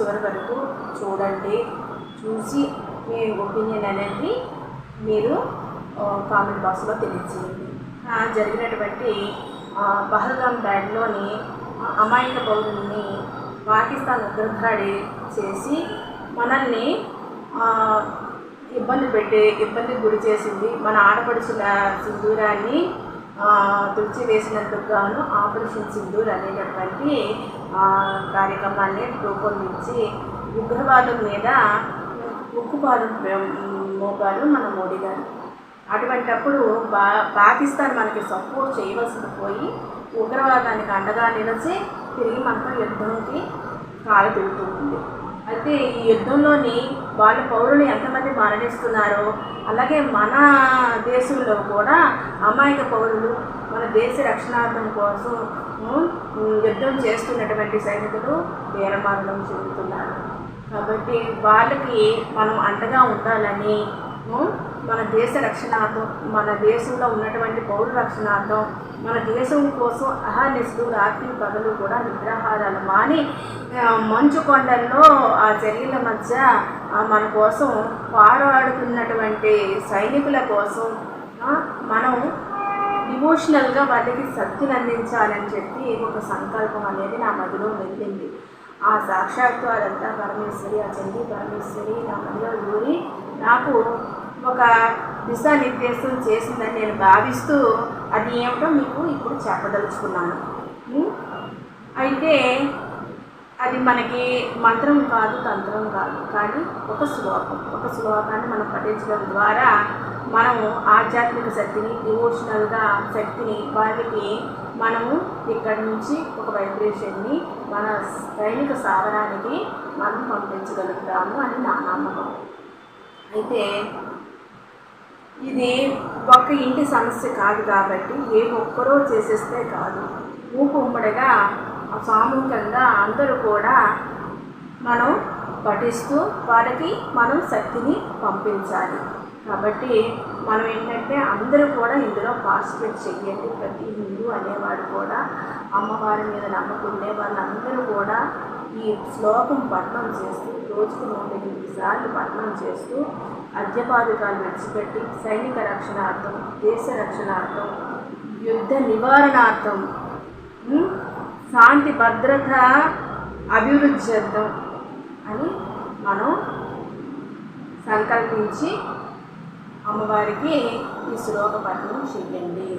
చివరి వరకు చూడండి. చూసి మీ ఒపీనియన్ అనేది మీరు కామెంట్ బాక్స్లో తెలియజేయండి. జరిగినటువంటి ఆ, పహల్గామ్ దాడిలోని అమాయక పౌరుల్ని పాకిస్తాన్ ఉగ్రదాడి చేసి మనల్ని ఇబ్బంది పెట్టి ఇబ్బందికి గురి చేసింది. మన ఆడపడుచుల సింధూరాన్ని తుడిచి వేసినందుకు గాను ఆపరేషన్ సింధూర్ అనేటటువంటి కార్యక్రమాన్ని రూపొందించి ఉగ్రవాదం మీద ఉక్కుపాదం మోపారు మన మోడీ గారు. అటువంటప్పుడు బా పాకిస్తాన్ మనకి సపోర్ట్ చేయవలసింది పోయి ఉగ్రవాదానికి అండగా నిలిచి తిరిగి మనతో యుద్ధంకి కాలు తిరుగుతుంది అయితే ఈ యుద్ధంలోని వాళ్ళ పౌరులు ఎంతమంది మరణిస్తున్నారో అలాగే మన దేశంలో కూడా అమాయక పౌరులు మన దేశ రక్షణార్థం కోసం యుద్ధం చేస్తున్నటువంటి సైనికులు వీరమరణం చెందుతున్నారు. కాబట్టి వాళ్ళకి మనం అండగా ఉండాలని మన దేశ రక్షణార్థం మన దేశంలో ఉన్నటువంటి పౌర రక్షణార్థం మన దేశం కోసం అహర్నిశలు రాత్రి పగలు కూడా నిద్రాహారాలు మాని మంచు కొండల్లో ఆ చర్యల మధ్య మన కోసం పారాడుతున్నటువంటి సైనికుల కోసం మనం డివోషనల్గా వాళ్ళకి శక్తిని అందించాలని చెప్పి ఒక సంకల్పం అనేది నా మదిలో వెళ్ళింది ఆ సాక్షాత్తు అదంతా పరమేశ్వరి ఆ చండీ పరమేశ్వరి నా మదిలో ఊరి నాకు ఒక దిశానిర్దేశం చేసిందని నేను భావిస్తూ అది ఏమిటో మీకు ఇప్పుడు చెప్పదలుచుకున్నాను. అయితే అది మనకి మంత్రం కాదు తంత్రం కాదు. కానీ ఒక శ్లోకం ఒక శ్లోకాన్ని మనం పఠించడం ద్వారా మనము ఆధ్యాత్మిక శక్తిని డివోషనల్గా శక్తిని వారికి మనము ఇక్కడి నుంచి ఒక వైబ్రేషన్ని మన సైనిక సాధనానికి మనం పంపించగలుగుతాము అని నా నమ్మకం. అయితే ఇది ఒక్క ఇంటి సమస్య కాదు కాబట్టి ఏ ఒక్కరో చేసేస్తే కాదు. ఊపు ఉమ్మడిగా సామూహికంగా అందరూ కూడా మనం పఠిస్తూ వారికి మనం శక్తిని పంపించాలి. కాబట్టి మనం ఏంటంటే అందరూ కూడా ఇందులో పార్టిసిపేట్ చేయండి ప్రతి హిందూ అనేవాడు కూడా అమ్మవారి మీద నమ్మకం ఉండే వాళ్ళందరూ కూడా ఈ శ్లోకం పఠనం చేస్తూ రోజుకు నూట ఎనిమిది సార్లు పఠనం చేస్తూ అద్యపాదుకాలు విడిచిపెట్టి సైనిక రక్షణార్థం దేశ రక్షణార్థం యుద్ధ నివారణార్థం శాంతి భద్రత అభివృద్ధి చేద్దాం అని మనం సంకల్పించి అమ్మవారికి ఈ శ్లోక పఠనం చేయండి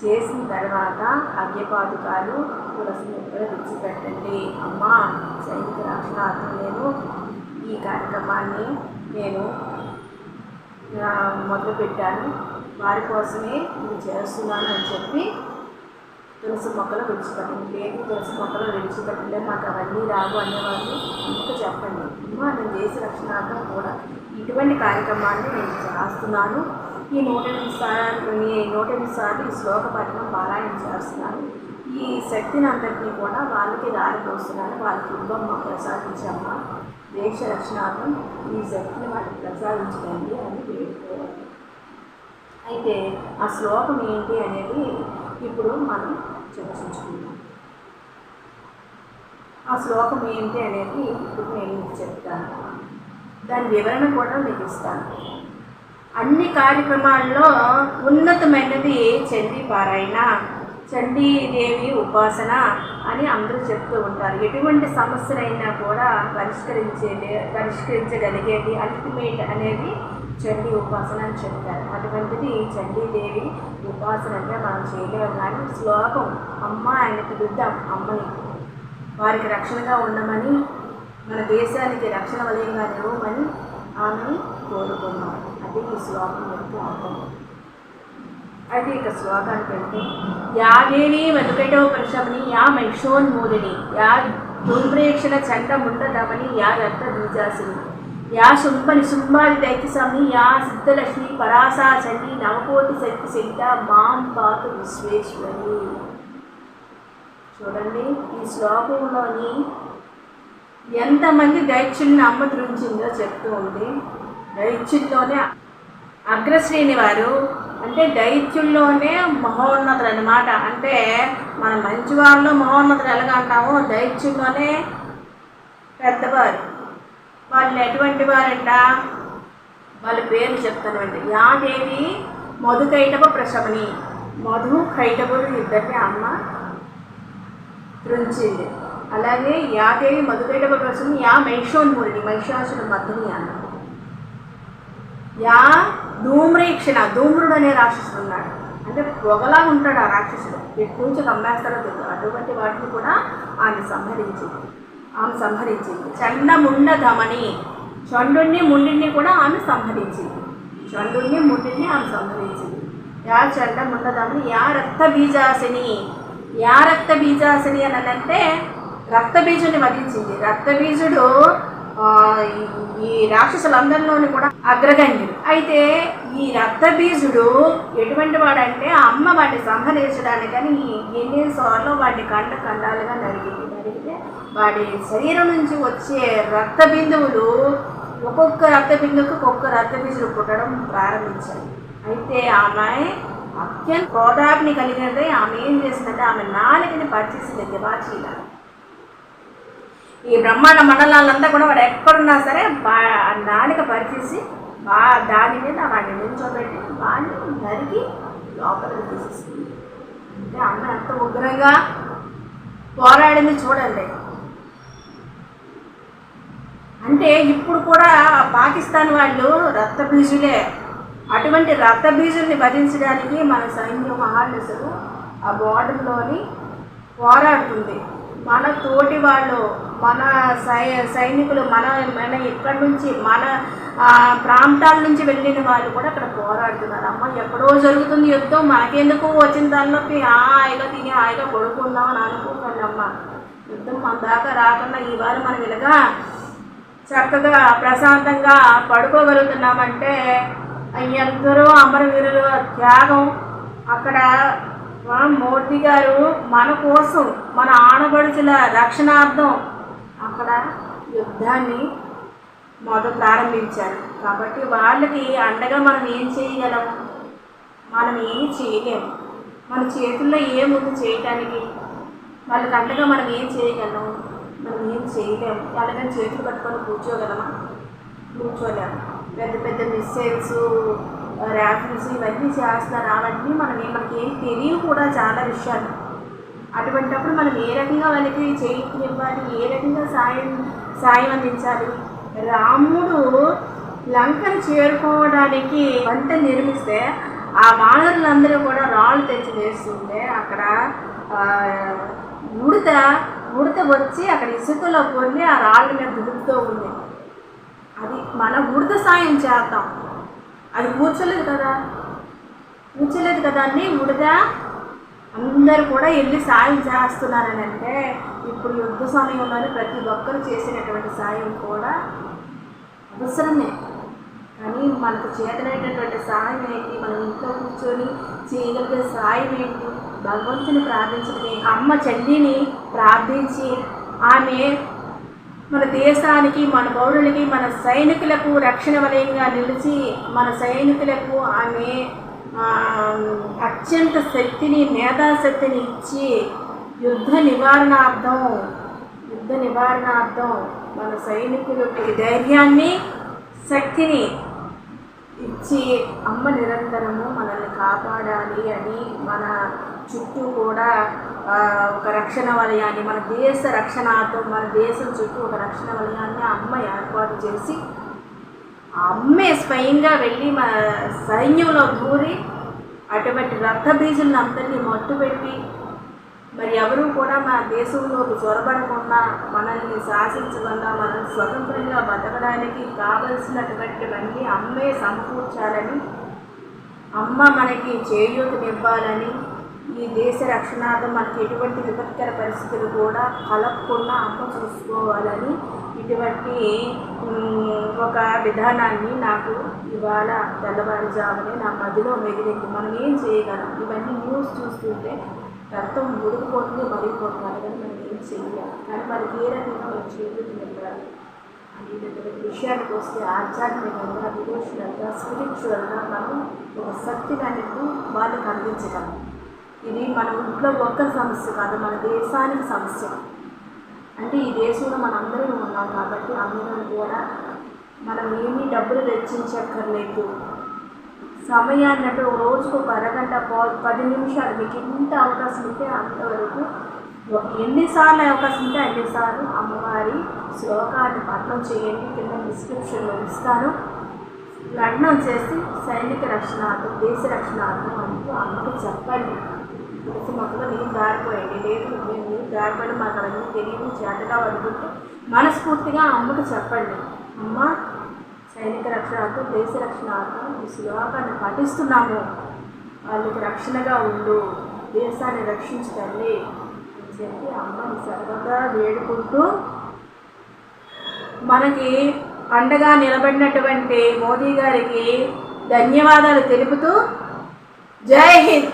చేసిన తర్వాత అగ్యపాదుకాలు తులసి మొక్కలు విడిచిపెట్టండి. అమ్మ సైనిక రక్షణార్థం నేను. ఈ కార్యక్రమాన్ని నేను మొదలుపెట్టాను. వారి కోసమే ఇది చేస్తున్నాను అని చెప్పి తులసి మొక్కలు విడిచిపెట్టండి. లేదు తులసి మొక్కలు విడిచిపెట్టలే నాకు అవన్నీ రావు అనేవాళ్ళు అందుకు చెప్పండి. అమ్మా నేను చేసే రక్షణార్థం కూడా ఇటువంటి కార్యక్రమాన్ని నేను చేస్తున్నాను. ఈ నూట ఎనిమిది సార్లు ఈ నూట ఎనిమిది సార్లు ఈ శ్లోక పఠనం పారాయణ చేస్తున్నాను. ఈ శక్తిని అంతటినీ కూడా వాళ్ళకి దారిపోస్తున్నాను వాళ్ళకి ఇవ్వమ్మ ప్రసాదించమ్మ. దేశ రక్షణార్థం ఈ శక్తిని వాళ్ళకి ప్రసాదించండి అని వేడుకోవాలి. అయితే ఆ శ్లోకం ఏంటి అనేది ఇప్పుడు మనం చర్చించుకుందాం. ఆ శ్లోకం ఏంటి అనేది ఇప్పుడు నేను మీకు చెప్తాను. దాని వివరణ కూడా మీకు ఇస్తాను. అన్ని కార్యక్రమాల్లో ఉన్నతమైనది చెంది పారాయణ. చండీదేవి ఉపాసన అని అందరూ చెప్తూ ఉంటారు. ఎటువంటి సమస్యలైనా కూడా పరిష్కరించేది పరిష్కరించగలిగేది అల్టిమేట్ అనేది చండీ ఉపాసన అని చెప్తారు అటువంటిది చండీదేవి ఉపాసన అంటే మనం చేయలేము. కానీ శ్లోకం అమ్మ ఆయన బిడ్డ అమ్మని. వారికి రక్షణగా ఉండమని మన దేశానికి రక్షణ వలయంగా నిలవమని ఆమెని కోరుకున్నాం. అది ఈ శ్లోకం యొక్క అర్థం. అయితే ఇక శ్లోకానికి వెళ్తే యా దేవి వెనుకటో పురుషమని యా మహిషోన్మూలిని యా దుర్ప్రేక్షణ చండ ముండదమని యా రక్త బీజాసిని యా శుంభ నిశుంభాది దైత్యసమి యా సిద్ధలక్ష్మి పరాసా చండి నవకోటి శక్తి సిద్ధ మాం పాతు విశ్వేశ్వరి. చూడండి ఈ శ్లోకంలోని ఎంతమంది దైత్యుల్ని అమ్మ తృంచిందో చెప్తూ ఉంది దైత్యుల్లోనే అగ్రశ్రేణి వారు అంటే దైత్యుల్లోనే మహోన్నతులు అనమాట అంటే మన మంచి వాళ్ళలో మహోన్నతులు ఎలాగ అంటామో దైత్యుల్లోనే పెద్దవారు. వాళ్ళు ఎటువంటి వారంట? వాళ్ళ పేరు చెప్తానండి యాదేవి మధు కైటవ ప్రసవని. మధు కైటవులు ఇద్దరిని అమ్మ తృంచింది అలాగే యాదేవి మధుకైటవ ప్రశమని యా మహిషోన్మూరిని మహిషాసుడు మధుని అన్న యా ధూమ్రీక్షణ ధూమ్రుడు అనే రాక్షసుడు ఉన్నాడు. అంటే పొగలా ఉంటాడు ఆ రాక్షసుడు. ఎటు నుంచి కమ్మేస్తాడో తెలుసు అటువంటి వాటిని కూడా ఆమె సంహరించింది ఆమె సంహరించింది. చండముండ ధమని చండుణ్ణి ముండిని కూడా ఆమె సంహరించింది. చండుణ్ణి ముండిని ఆమె సంహరించింది. యా చండముండ ధమని యా రక్త బీజాసిని యా రక్త బీజాసిని అని అంటే రక్త బీజుని వధించింది. రక్త బీజుడు ఈ- ఈ రాక్షసులందరిలోని కూడా అగ్రగణ్యుడు. అయితే ఈ రక్తబీజుడు ఎటువంటి వాడంటే అమ్మ వాడిని సంహరించడానికని ఈ ఎన్నిసార్లు వాడిని కండ కండాలుగా నరిగింది నరిగితే వాడి శరీరం నుంచి వచ్చే రక్త బిందువులు ఒక్కొక్క రక్త బిందువుకి ఒక్కొక్క రక్త బీజులు పుట్టడం ప్రారంభించాయి. అయితే ఆమె అత్యంత క్రోధాగ్ని కలిగినది ఆమె ఏం చేసిందంటే ఆమె నాలుగని పరిచేసింది దివాచీలా ఈ బ్రహ్మాండ మండలాలంతా కూడా వాడు ఎక్కడున్నా సరే బా ఆ నాలుక పరిచేసి బా దాని మీద వాడిని నిల్చోబెట్టి వాడిని నరికి లోపలికి తీసేస్తుంది. అంటే అమ్మ ఎంత ఉగ్రంగా పోరాడింది చూడండి. అంటే ఇప్పుడు కూడా పాకిస్తాన్ వాళ్ళు రక్త బీజులే అటువంటి రక్త బీజుల్ని భరించడానికి మన సైన్యం మహానిసులు ఆ బోర్డర్లోని పోరాడుతుంది. మన తోటి వాళ్ళు మన సై సైనికులు మన మన ఇక్కడి నుంచి మన ప్రాంతాల నుంచి వెళ్ళిన వాళ్ళు కూడా అక్కడ పోరాడుతున్నారు. అమ్మ ఎప్పుడో జరుగుతుంది యుద్ధం మనకెందుకు వచ్చిన తలనొప్పి? హాయిగా తిని హాయిగా కొడుకుందాం అని అనుకోకండి అమ్మ. యుద్ధం మన దాకా రాకుండా ఈ వారు మనం ఇలాగా చక్కగా ప్రశాంతంగా పడుకోగలుగుతున్నామంటే ఎందరో అమరవీరుల త్యాగం అక్కడ ఆ, మోదీ గారు మన కోసం మన ఆడబడుచుల రక్షణార్థం అక్కడ యుద్ధాన్ని మొదలు ప్రారంభించారు. కాబట్టి వాళ్ళకి అండగా మనం ఏం చేయగలం? మనం ఏం చేయలేము మన చేతుల్లో ఏముంది చేయటానికి? వాళ్ళకి అండగా మనం ఏం చేయగలం? మనం ఏం చేయలేము వాళ్ళకని చేతులు పట్టుకొని కూర్చోగలమా? కూర్చోలేము పెద్ద పెద్ద మిస్సైల్స్ ర్యాఫిల్స్ ఇవన్నీ చేస్తున్నారు అవన్నీ మనం మనకి ఏం తెలియవు కూడా చాలా విషయాలు. అటువంటప్పుడు మనం ఏ రకంగా వాళ్ళకి చేయివ్వాలి ఏ రకంగా సాయం సాయం అందించాలి? రాముడు లంకను చేరుకోవడానికి వంట నిర్మిస్తే ఆ వానరులందరూ కూడా రాళ్ళు తెచ్చి వేస్తుంటే అక్కడ ఉడత ఉడత వచ్చి అక్కడ ఇసుకలో పొంది ఆ రాళ్ళ మీద దుడుపుతూ ఉంది. అది మన ఉడత సాయం చేద్దాం. అది కూర్చోలేదు కదా. కూర్చోలేదు కదా అని ఉడత అందరూ కూడా వెళ్ళి సాయం చేస్తున్నారని అంటే ఇప్పుడు యుద్ధ సమయంలోనే ప్రతి ఒక్కరు చేసినటువంటి సాయం కూడా అవసరమే. కానీ మనకు చేతనైనటువంటి సహాయం ఏంటి? మనం ఇంట్లో కూర్చొని చేయగలిగే సాయం ఏంటి? భగవంతుని ప్రార్థించడమే అమ్మ చెల్లిని ప్రార్థించి ఆమె మన దేశానికి మన పౌరులకి మన సైనికులకు రక్షణ వలయంగా నిలిచి మన సైనికులకు ఆమె అత్యంత శక్తిని మేధాశక్తిని ఇచ్చి యుద్ధ నివారణార్థం యుద్ధ నివారణార్థం మన సైనికులకు ధైర్యాన్ని శక్తిని ఇచ్చి అమ్మ నిరంతరము మనల్ని కాపాడాలి అని మన చుట్టూ కూడా ఒక రక్షణ వలయాన్ని మన దేశ రక్షణతో మన దేశం చుట్టూ ఒక రక్షణ వలయాన్ని అమ్మ ఏర్పాటు చేసి అమ్మే స్వయంగా వెళ్ళి మన సైన్యంలో దూరి అటువంటి రక్త బీజులను అందరినీ మట్టుపెట్టి మరి ఎవరు కూడా మన దేశంలోకి చొరబడకుండా మనల్ని శాసించకుండా మనల్ని స్వతంత్రంగా బతకడానికి కావలసినటువంటివన్నీ అమ్మే సమకూర్చాలని అమ్మ మనకి చేయూతనివ్వాలని ఈ దేశ రక్షణార్థం మనకి ఎటువంటి విపత్కర పరిస్థితులు కూడా కలగకుండా అమ్మ చూసుకోవాలని ఇటువంటి ఒక విధానాన్ని నాకు ఇవాళ తెల్లవారుజామునే నా మదిలో మెదిలింది. మనం ఏం చేయగలం? ఇవన్నీ న్యూస్ చూస్తుంటే రక్తం ఉడికిపోతుంది మరిగిపోతుంది కానీ మనం ఏం చేయాలి కానీ మనకి ఏ రకంగా మనం చేయలేదు నింపాలి ఈ విషయానికి వస్తే ఆధ్యాత్మికంగా డివోషనల్గా స్పిరిచువల్గా మనం ఒక శక్తిని అనేది వాళ్ళకి అందించగలం. ఇది మన ఇంట్లో ఒక్క సమస్య కాదు మన దేశానికి సమస్య. అంటే ఈ దేశంలో మనందరం ఉన్నాం కాబట్టి అందరం కూడా మనం ఏమీ డబ్బులు వెచ్చించక్కర్లేదు. సమయాన్ని అంటే ఒక రోజుకు ఒక అరగంట పది నిమిషాలు మీకు ఎంత అవకాశం ఉంటే అంతవరకు ఒక- ఎన్నిసార్లు అవకాశం ఉంటే అన్నిసార్లు అమ్మవారి శ్లోకాన్ని పఠనం చేయండి. కింద డిస్క్రిప్షన్లో ఇస్తాను. లగ్నం చేసి సైనిక రక్షణార్థం దేశ రక్షణార్థం అంటూ అమ్మకు చెప్పండి. తెలిసి మొత్తంలో నేను దారిపోయండి. లేదు మేము నేను దారిపోయిన మాకు అవన్నీ తెలియదు. చేతగా అనుకుంటే మనస్ఫూర్తిగా అమ్మకు చెప్పండి. అమ్మ సైనిక రక్షణార్థం దేశ రక్షణార్థం ఈ శ్లోకాన్ని పాటిస్తున్నాము. వాళ్ళకి రక్షణగా ఉండు దేశాన్ని రక్షించు తల్లి అని చెప్పి అమ్మని సర్వదా వేడుకుంటూ మనకి అండగా నిలబడినటువంటి మోదీ గారికి ధన్యవాదాలు తెలుపుతూ జై హింద్.